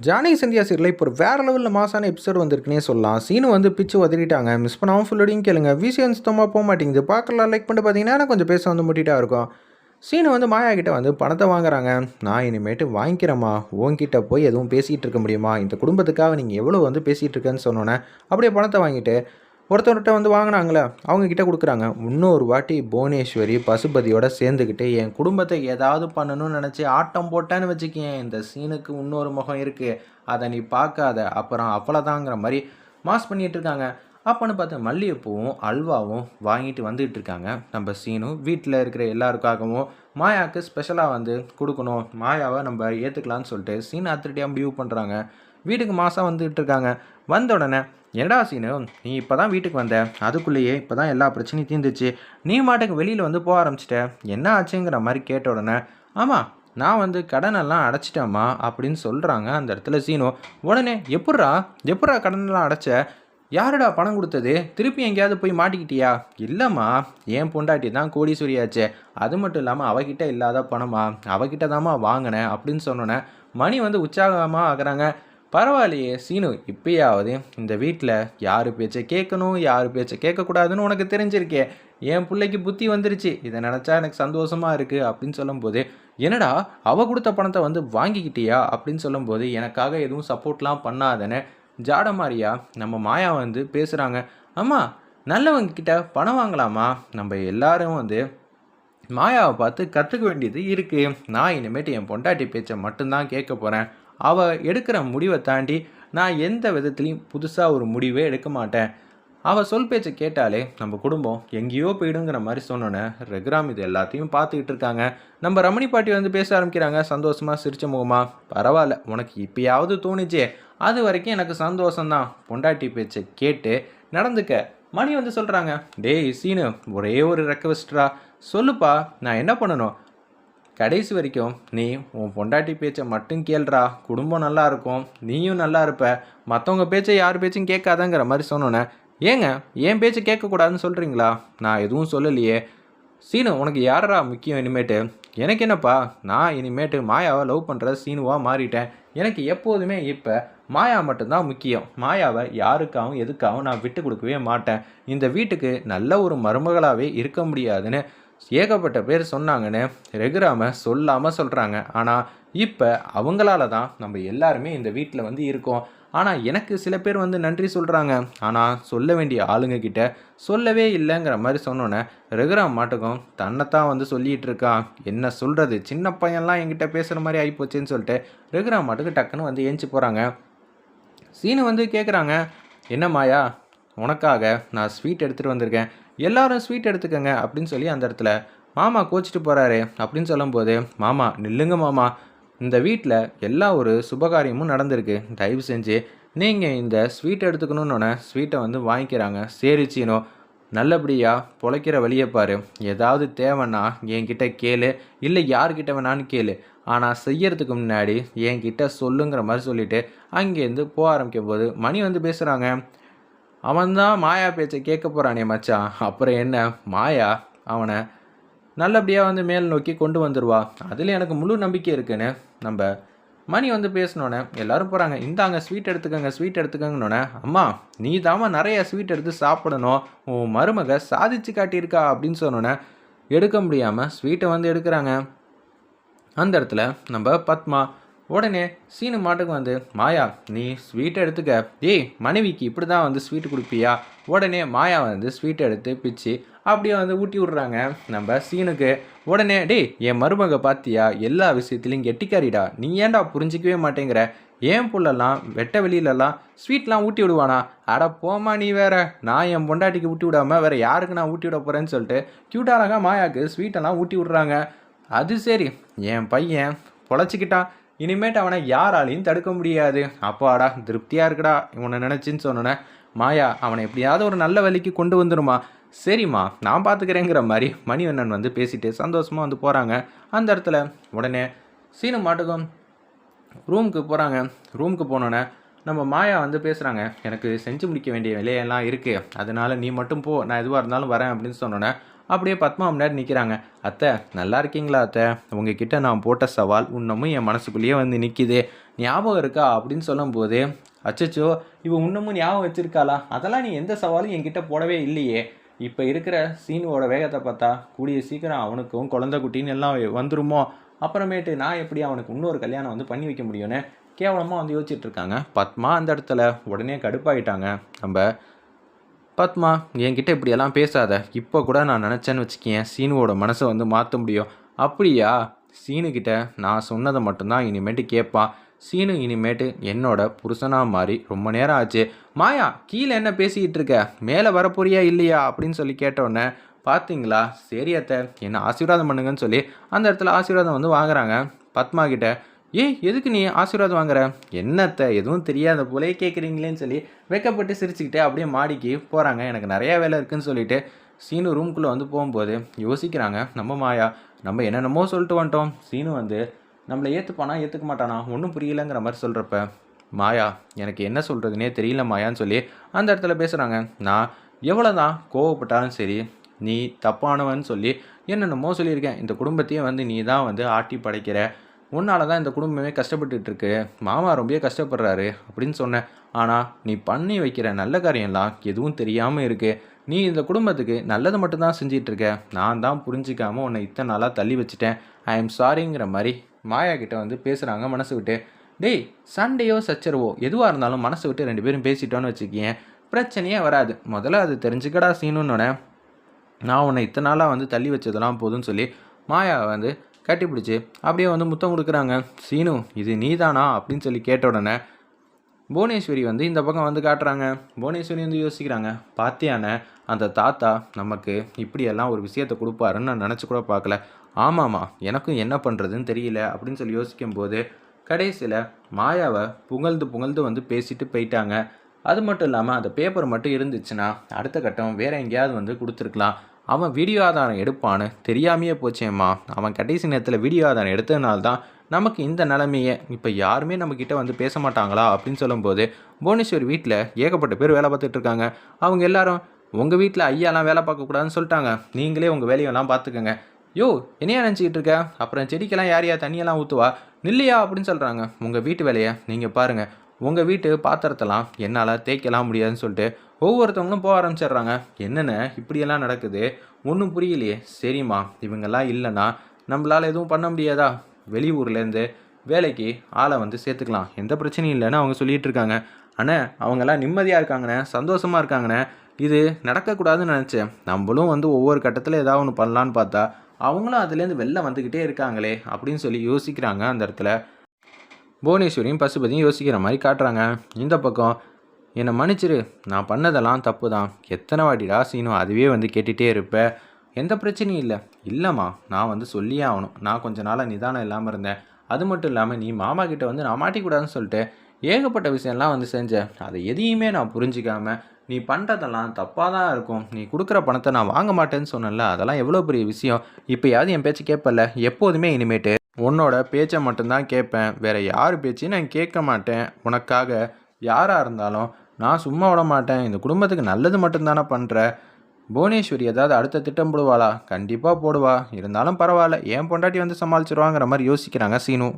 ஜானகி சந்தியா சீரில் இப்போ ஒரு வேறு லெவலில் மாசான எபிசோட் வந்திருக்குனே சொல்லலாம். சீனு வந்து பிச்சு உதறிட்டாங்க மிஸ் பண்ணாமல் ஃபுல்லோடையும் கேளுங்க. விசிஎன் சுத்தமாக போக மாட்டேங்குது. பார்க்கலாம். லைக் பண்ணிட்டு பார்த்தீங்கன்னா கொஞ்சம் பேச வந்து முட்டிட்டா இருக்கும். சீனு வந்து மாயா கிட்ட வந்து பணத்தை வாங்குறாங்க. நான் இனிமேட்டு வாங்கிக்கிறேம்மா. உன்கிட்ட போய் எதுவும் பேசிகிட்டு இருக்க முடியுமா? இந்த குடும்பத்துக்காக நீங்கள் எவ்வளோ வந்து பேசிகிட்டு இருக்கேன்னு சொன்னோன்னே அப்படியே பணத்தை வாங்கிட்டு ஒருத்தவர்கிட்ட வந்து வாங்கினாங்களே அவங்க கிட்ட கொடுக்குறாங்க. இன்னொரு வாட்டி புவனேஸ்வரி பசுபதியோட சேர்ந்துக்கிட்டு என் குடும்பத்தை ஏதாவது பண்ணணும்னு நினச்சி ஆட்டம் போட்டேன்னு வச்சுக்கேன் இந்த சீனுக்கு இன்னொரு முகம் இருக்குது அதை நீ பார்க்காத அப்புறம் அவ்வளோதாங்கிற மாதிரி மாஸ் பண்ணிகிட்டு இருக்காங்க. அப்போன்னு பார்த்து மல்லிகைப்பூவும் அல்வாவும் வாங்கிட்டு வந்துகிட்டு இருக்காங்க. நம்ம சீனும் வீட்டில் இருக்கிற எல்லாருக்காகவும் மாயாவுக்கு ஸ்பெஷலாக வந்து கொடுக்கணும். மாயாவை நம்ம ஏற்றுக்கலான்னு சொல்லிட்டு சீன் அத்திரட்டியாக முடிவு பண்ணுறாங்க வீட்டுக்கு மாதம் வந்துகிட்டு இருக்காங்க. வந்த உடனே என்னடா சீனு நீ இப்போ தான் வீட்டுக்கு வந்த? அதுக்குள்ளேயே இப்போ தான் எல்லா பிரச்சனையும் தீர்ந்துச்சு நீ மாட்டுக்கு வெளியில் வந்து போக ஆரம்பிச்சிட்ட. என்ன ஆச்சுங்கிற மாதிரி கேட்ட உடனே ஆமாம் நான் வந்து கடனெல்லாம் அடைச்சிட்டேம்மா அப்படின்னு சொல்கிறாங்க அந்த இடத்துல சீனு. உடனே எப்பட்றா? எப்பட்றா கடனெல்லாம் அடைச்ச? யாருடா பணம் கொடுத்தது? திருப்பி எங்கேயாவது போய் மாட்டிக்கிட்டியா? இல்லைம்மா என் பொண்டாட்டி தான் கோடீஸ்வரியாச்சே. அது மட்டும் இல்லாமல் அவகிட்ட இல்லாத பணமா? அவகிட்ட தாம்மா வாங்கினேன் அப்படின்னு சொன்னோன்னே மணி வந்து உற்சாகமாக ஆகிறாங்க. பரவாயில்லையே சீனு இப்பயாவது இந்த வீட்டில் யார் பேச்சை கேட்கணும் யார் பேச்சை கேட்கக்கூடாதுன்னு உனக்கு தெரிஞ்சிருக்கே. என் பிள்ளைக்கு புத்தி வந்துருச்சு. இதை நினச்சா எனக்கு சந்தோஷமாக இருக்குது அப்படின்னு சொல்லும்போது என்னடா அவ கொடுத்த பணத்தை வந்து வாங்கிக்கிட்டியா அப்படின்னு சொல்லும்போது எனக்காக எதுவும் சப்போர்ட்லாம் பண்ணாதேன்னு ஜாடமாரியா நம்ம மாயா வந்து பேசுகிறாங்க அம்மா நல்லவங்க கிட்ட பணம் வாங்கலாமா? நம்ம எல்லாரும் வந்து மாயாவை பார்த்து கற்றுக்க வேண்டியது இருக்குது நான் இனிமேட்டு என் பொண்டாட்டி பேச்சை மட்டும்தான் கேட்க போகிறேன் அவள் எடுக்கிற முடிவை தாண்டி நான் எந்த விதத்துலையும் புதுசாக ஒரு முடிவே எடுக்க மாட்டேன். அவள் சொல் பேச்சை கேட்டாலே நம்ம குடும்பம் எங்கேயோ போயிடுங்கிற மாதிரி சொன்னோன்னே ரெகுராம் இது எல்லாத்தையும் பார்த்துக்கிட்டு இருக்காங்க. நம்ம ரமணி பாட்டி வந்து பேச ஆரம்பிக்கிறாங்க. சந்தோஷமாக சிரிச்ச முகமா. பரவாயில்ல உனக்கு இப்பயாவது தோணுச்சே. அது வரைக்கும் எனக்கு சந்தோஷம்தான். பொண்டாட்டி பேச்சை கேட்டு நடந்துக்க. மணி வந்து சொல்கிறாங்க டேய் சீனு ஒரே ஒரு ரெக்வஸ்ட்ரா சொல்லுப்பா நான் என்ன பண்ணணும்? கடைசி வரைக்கும் நீ உன் பொண்டாட்டி பேச்சை மட்டும் கேள்றா. குடும்பம் நல்லா இருக்கும். நீயும் நல்லா இருப்ப. மற்றவங்க பேச்சை யார் பேச்சும் கேட்காதங்கிற மாதிரி சொன்னோன்னே ஏங்க என் பேச்சு கேட்கக்கூடாதுன்னு சொல்கிறீங்களா நான் எதுவும் சொல்லலையே. சீனு உனக்கு யாரா முக்கியம் இனிமேட்டு? எனக்கு என்னப்பா? நான் இனிமேட்டு மாயாவை லவ் பண்ணுற சீனுவாக மாறிட்டேன். எனக்கு எப்போதுமே இப்போ மாயா மட்டும்தான் முக்கியம். மாயாவை யாருக்காகவும் எதுக்காகவும் நான் விட்டு கொடுக்கவே மாட்டேன். இந்த வீட்டுக்கு நல்ல ஒரு மருமகளாகவே இருக்க முடியாதுன்னு ஏகப்பட்ட பேர் சொன்னாங்கன்னு ரெகுராம சொல்லாமல் சொல்கிறாங்க ஆனால் இப்போ அவங்களால தான் நம்ம எல்லாருமே இந்த வீட்டில் வந்து இருக்கோம். ஆனால் எனக்கு சில பேர் வந்து நன்றி சொல்கிறாங்க ஆனால் சொல்ல வேண்டிய ஆளுங்க கிட்ட சொல்லவே இல்லைங்கிற மாதிரி சொன்னோன்னே ரகுராம் மாட்டுக்கும் தன்னைத்தான் வந்து சொல்லிகிட்டு இருக்கான் என்ன சொல்கிறது சின்ன பையன்லாம் என்கிட்ட பேசுகிற மாதிரி ஆகிப்போச்சேன்னு சொல்லிட்டு ரகுராம் மாட்டுக்கு டக்குன்னு வந்து ஏஞ்சி போகிறாங்க சீனு வந்து கேட்குறாங்க என்ன மாயா உனக்காக நான் ஸ்வீட் எடுத்துகிட்டு வந்திருக்கேன். எல்லாரும் ஸ்வீட் எடுத்துக்கங்க அப்படின்னு சொல்லி அந்த இடத்துல மாமா கோச்சிட்டு போகிறாரு அப்படின்னு சொல்லும்போது மாமா நில்லுங்க மாமா. இந்த வீட்டில் எல்லா ஒரு சுபகாரியமும் நடந்திருக்கு. தயவு செஞ்சு நீங்கள் இந்த ஸ்வீட் எடுத்துக்கணுன்னொன்னே ஸ்வீட்டை வந்து வாங்கிக்கிறாங்க. சரி சீனோ. நல்லபடியாக பொழைக்கிற வழியை பாரு. ஏதாவது தேவைன்னா என்கிட்ட கேளு. இல்லை யார்கிட்ட வேணான்னு கேளு. ஆனால் செய்யறதுக்கு முன்னாடி என்கிட்ட சொல்லுங்கிற மாதிரி சொல்லிவிட்டு அங்கேருந்து போக ஆரம்பிக்கும் போது மணி வந்து பேசுகிறாங்க அவன்தான் மாயா பேச்சை கேட்க போகிறானே மச்சான். அப்புறம் என்ன? மாயா அவனை நல்லபடியாக வந்து மேல் நோக்கி கொண்டு வந்துடுவா அதில் எனக்கு முழு நம்பிக்கை இருக்குன்னு நம்ம மணி வந்து பேசினோன்னே எல்லாரும் போகிறாங்க இந்தாங்க ஸ்வீட் எடுத்துக்கோங்க ஸ்வீட் எடுத்துக்கோங்கன்னொன்னே அம்மா நீ தாம்மா நிறைய ஸ்வீட் எடுத்து சாப்பிடணும். உன் மருமக சாதிச்சு காட்டியிருக்கா அப்படின்னு சொன்னோன்னே எடுக்க முடியாமல் ஸ்வீட்டை வந்து எடுக்கிறாங்க. அந்த இடத்துல நம்ம பத்மா உடனே சீனு மாட்டுக்கு வந்து மாயா நீ ஸ்வீட் எடுத்துக்க. டேய் மனைவிக்கு இப்படி தான் வந்து ஸ்வீட் கொடுப்பியா? உடனே மாயா வந்து ஸ்வீட் எடுத்து பிச்சு அப்படியே வந்து ஊட்டி விட்றாங்க. நம்ம சீனுக்கு உடனே டேய் என் மருமக பார்த்தியா எல்லா விஷயத்துலையும் கெட்டிக்காரிடா. நீ ஏன்டா புரிஞ்சிக்கவே மாட்டேங்கிற? ஏன் புள்ளெல்லாம் வெட்ட வெளியிலலாம் ஸ்வீட்லாம் ஊட்டி விடுவானா? அட போமா நீ வேற. நான் என் பொண்டாட்டிக்கு ஊட்டி விடாமல் வேற யாருக்கு நான் ஊட்டி விட போகிறேன்னு சொல்லிட்டு க்யூட்டாக மாயாவுக்கு ஸ்வீட்டெல்லாம் ஊட்டி விட்றாங்க. அது சரி என் பையன் பொழைச்சிக்கிட்டான். இனிமேட்டு அவனை யாராலையும் தடுக்க முடியாது. அப்பாடா திருப்தியாக இருக்குடா இவனை நினச்சின்னு சொன்னோன்னே மாயா அவனை எப்படியாவது ஒரு நல்ல வழிக்கு கொண்டு வந்துடுமா சரிம்மா நான் பார்த்துக்கிறேங்கிற மாதிரி மணிவண்ணன் வந்து பேசிட்டு சந்தோஷமாக வந்து போகிறாங்க அந்த இடத்துல உடனே சீனு மாட்டுக்கும் ரூமுக்கு போகிறாங்க ரூமுக்கு போனோன்னே நம்ம மாயா வந்து பேசுகிறாங்க எனக்கு செஞ்சு முடிக்க வேண்டிய வேலையெல்லாம் இருக்குது அதனால் நீ மட்டும் போ. நான் எதுவாக இருந்தாலும் வரேன் அப்படின்னு சொன்னோன்னே அப்படியே பத்மா முன்னாடி நிற்கிறாங்க அத்தை நல்லா இருக்கீங்களா அத்தை? உங்ககிட்ட நான் போட்ட சவால் இன்னமும் என் மனசுக்குள்ளேயே வந்து நிற்கிது ஞாபகம் இருக்கா? அப்படின்னு சொல்லும்போது அச்சச்சோ இவன் இன்னமும் ஞாபகம் வச்சுருக்காளா? அதெல்லாம் நீ எந்த சவாலும் என்கிட்ட போடவே இல்லையே. இப்போ இருக்கிற சீனுவோட வேகத்தை பார்த்தா கூடிய சீக்கிரம் அவனுக்கும் குழந்தை குட்டின்னு எல்லாம் வந்துருமோ? அப்புறமேட்டு நான் எப்படி அவனுக்கு இன்னொரு கல்யாணம் வந்து பண்ணி வைக்க முடியும்னு கேவலமாக வந்து யோசிச்சுட்டு இருக்காங்க. பத்மா அந்த இடத்துல உடனே கடுப்பாயிட்டாங்க. நம்ம பத்மா என்கிட்ட இப்படியெல்லாம் பேசாத. இப்போ கூட நான் நினச்சேன்னு வச்சுக்கேன் சீனுவோட மனசை வந்து மாற்ற முடியும். அப்படியா? சீனுக்கிட்ட நான் சொன்னதை மட்டும்தான் இனிமேட்டு கேட்பான் சீனு இனிமேட்டு என்னோட புருஷனாக மாறி ரொம்ப நேரம் ஆச்சு. மாயா கீழே என்ன பேசிக்கிட்டு இருக்க? மேலே வரப்போறியா இல்லையா? அப்படின்னு சொல்லி கேட்டோடனே பார்த்தீங்களா சரி அத்தை என்ன ஆசீர்வாதம் பண்ணுங்கன்னு சொல்லி அந்த இடத்துல ஆசீர்வாதம் வந்து வாங்குறாங்க. பத்மா கிட்ட ஏய் எதுக்கு நீ ஆசீர்வாதம் வாங்குற? என்னத்த எதுவும் தெரியாத போலே கேட்குறீங்களேன்னு சொல்லி வெக்கப்பட்டு சிரிச்சுக்கிட்டே அப்படியே மாடிக்கு போகிறாங்க எனக்கு நிறையா வேலை இருக்குதுன்னு சொல்லிட்டு சீனு ரூம்குள்ளே வந்து போகும்போது யோசிக்கிறாங்க. நம்ம மாயா நம்ம என்னென்னமோ சொல்லிட்டு வந்துட்டோம். சீனு வந்து நம்மளை ஏற்றுப்பானா ஏற்றுக்க மாட்டானா? ஒன்றும் புரியலங்கிற மாதிரி சொல்கிறப்ப மாயா எனக்கு என்ன சொல்கிறதுனே தெரியல மாயான்னு சொல்லி அந்த இடத்துல பேசுகிறாங்க நான் எவ்வளோ தான் கோவப்பட்டாலும் சரி நீ தப்பானவன் சொல்லி என்னென்னமோ சொல்லியிருக்கேன். இந்த குடும்பத்தையே வந்து நீ தான் வந்து ஆட்டி படைக்கிற உன்னால தான் இந்த குடும்பமே கஷ்டப்பட்டுட்டு இருக்கு மாமா ரொம்ப கஷ்டப்படுறாரு அப்படின்னு சொன்னேன். ஆனால் நீ பண்ணி வைக்கிற நல்ல காரியம்லாம் எதுவும் தெரியாமல் இருக்கு. நீ இந்த குடும்பத்துக்கு நல்லது மட்டும்தான் செஞ்சிட்டு இருக்க நான் தான் புரிஞ்சிக்காம உன்னை இத்தனை நாளாக தள்ளி வச்சுட்டேன். ஐ எம் சாரிங்கிற மாதிரி மாயா கிட்ட வந்து பேசுகிறாங்க மனசு விட்டு. டேய் சண்டையோ சச்சரவோ எதுவாக இருந்தாலும் மனசு விட்டு ரெண்டு பேரும் பேசிட்டோன்னு வச்சுக்கியேன் பிரச்சனையே வராது. முதல்ல அது தெரிஞ்சுக்கடா சீனுன்னொன்னே நான் உன்னை இத்தனை நாளாக வந்து தள்ளி வச்சதெல்லாம் போதும்னு சொல்லி மாயா வந்து கட்டிப்பிடிச்சு அப்படியே வந்து முத்தம் கொடுக்குறாங்க. சீனு இது நீதானா? அப்படின்னு சொல்லி கேட்ட உடனே புவனேஸ்வரி வந்து இந்த பக்கம் வந்து காட்டுறாங்க. புவனேஸ்வரி வந்து யோசிக்கிறாங்க பாத்தியானே அந்த தாத்தா நமக்கு இப்படியெல்லாம் ஒரு விஷயத்தை கொடுப்பாருன்னு நான் நினச்சி கூட பார்க்கல. ஆமாம்மா எனக்கும் என்ன பண்ணுறதுன்னு தெரியல அப்படின்னு சொல்லி யோசிக்கும்போது கடைசியில் மாயாவை புகழ்ந்து புகழ்ந்து வந்து பேசிட்டு போயிட்டாங்க. அது மட்டும் இல்லாமல் அந்த பேப்பர் மட்டும் இருந்துச்சுன்னா அடுத்த கட்டம் வேறு எங்கேயாவது வந்து கொடுத்துருக்கலாம். அவன் வீடியோ ஆதாரம் எடுப்பான்னு தெரியாமையே போச்சேம்மா. அவன் கடைசி நேரத்தில் வீடியோ ஆதாரம் எடுத்ததுனால தான் நமக்கு இந்த நிலைமையே இப்போ யாருமே நம்மக்கிட்ட வந்து பேச மாட்டாங்களா அப்படின்னு சொல்லும்போது புவனேஸ்வர் வீட்டில் ஏகப்பட்ட பேர் வேலை பார்த்துட்டு இருக்காங்க. அவங்க எல்லாரும் உங்கள் வீட்டில் ஐயாலாம் வேலை பார்க்கக்கூடாதுன்னு சொல்லிட்டாங்க. நீங்களே உங்கள் வேலையெல்லாம் பார்த்துக்கோங்க. யோ என்னையா நினச்சிக்கிட்டு இருக்க? அப்புறம் செடிக்கெல்லாம் யார் யார் தண்ணியெல்லாம் ஊற்றுவா நில்லையா? அப்படின்னு சொல்கிறாங்க உங்கள் வீட்டு வேலையை நீங்கள் பாருங்கள் உங்கள் வீட்டு பாத்திரத்தெல்லாம் என்னால் தேய்க்கலாம் முடியாதுன்னு சொல்லிட்டு ஒவ்வொருத்தவங்களும் போக ஆரம்பிச்சிடுறாங்க. என்னென்ன? இப்படியெல்லாம் நடக்குது. ஒன்றும் புரியலையே. சரிம்மா இவங்கெல்லாம் இல்லைன்னா நம்மளால் எதுவும் பண்ண முடியாதா? வெளியூர்லேருந்து வேலைக்கு ஆளை வந்து சேர்த்துக்கலாம். எந்த பிரச்சனையும் இல்லைன்னு அவங்க சொல்லிட்டு இருக்காங்க. அண்ணே அவங்கெல்லாம் நிம்மதியாக இருக்காங்கண்ணே சந்தோஷமாக இருக்காங்கண்ணே. இது நடக்கக்கூடாதுன்னு நினச்சேன். நம்மளும் வந்து ஒவ்வொரு கட்டத்தில் ஏதாவது ஒன்று பண்ணலான்னு பார்த்தா அவங்களும் அதுலேருந்து வெளில வந்துக்கிட்டே இருக்காங்களே அப்படின்னு சொல்லி யோசிக்கிறாங்க அந்த இடத்துல. புவனேஸ்வரியும் பசுபதியும் யோசிக்கிற மாதிரி காட்டுறாங்க. இந்த பக்கம் என்னை மன்னிச்சிரு நான் பண்ணதெல்லாம் தப்பு தான் எத்தனை வாட்டிடா சீனும் அதுவே வந்து கேட்டுகிட்டே இருப்பேன் எந்த பிரச்சனையும் இல்லை. இல்லைம்மா நான் வந்து சொல்லியே ஆகணும். நான் கொஞ்ச நாளாக நிதானம் இல்லாமல் இருந்தேன். அது மட்டும் இல்லாமல் நீ மாமா கிட்ட வந்து நான் மாட்டிக்கூடாதுன்னு சொல்லிட்டு ஏகப்பட்ட விஷயம்லாம் வந்து செஞ்சேன் அதை எதையுமே நான் புரிஞ்சிக்காமல் நீ பண்ணுறதெல்லாம் தப்பாக தான் இருக்கும். நீ கொடுக்குற பணத்தை நான் வாங்க மாட்டேன்னு சொன்னேன்ல அதெல்லாம் எவ்வளோ பெரிய விஷயம்? இப்போயாவது என் பேச்சு கேட்பல எப்போதுமே இனிமேட்டு. உன்னோட பேச்சை மட்டும்தான் கேட்பேன் வேற யார் பேச்சையும் நான் கேட்க மாட்டேன். உனக்காக யாராக இருந்தாலும் நான் சும்மா விட மாட்டேன். இந்த குடும்பத்துக்கு நல்லது மட்டும்தானே பண்ணுற புவனேஸ்வரி ஏதாவது அடுத்த திட்டம் போடுவாளா? கண்டிப்பாக போடுவா. இருந்தாலும் பரவாயில்ல. ஏன் பொண்டாட்டி வந்து சமாளிச்சிருவாங்கிற மாதிரி யோசிக்கிறாங்க சீனு.